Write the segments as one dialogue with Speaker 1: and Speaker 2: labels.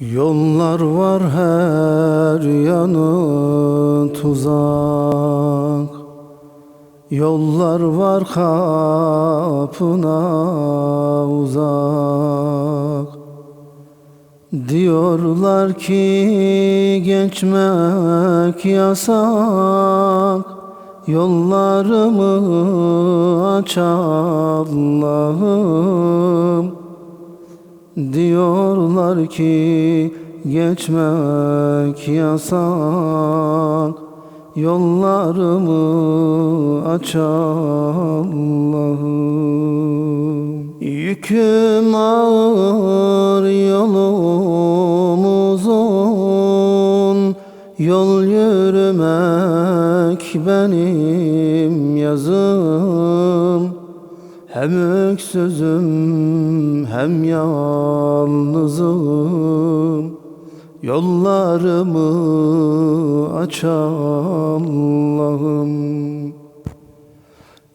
Speaker 1: Yollar var her yanı tuzak. Yollar var kapına uzak. Diyorlar ki geçmek yasak. Yollarımı aç Allah'ım Diyorlar ki geçmek yasak. Yollarımı aç Allah'ım Yüküm ağır yolum Yol yürümek benim yazım hem öksüzüm hem yalnızım. Yollarımı aç Allah'ım.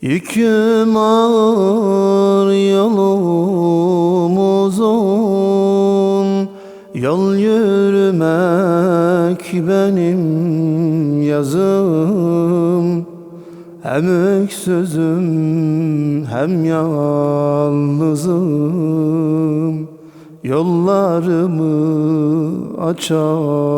Speaker 1: Yüküm ağır yolum uzun. Yol yürümek benim yazım hem öksüzüm hem yalnızım. Yollarımı aç Allah'ım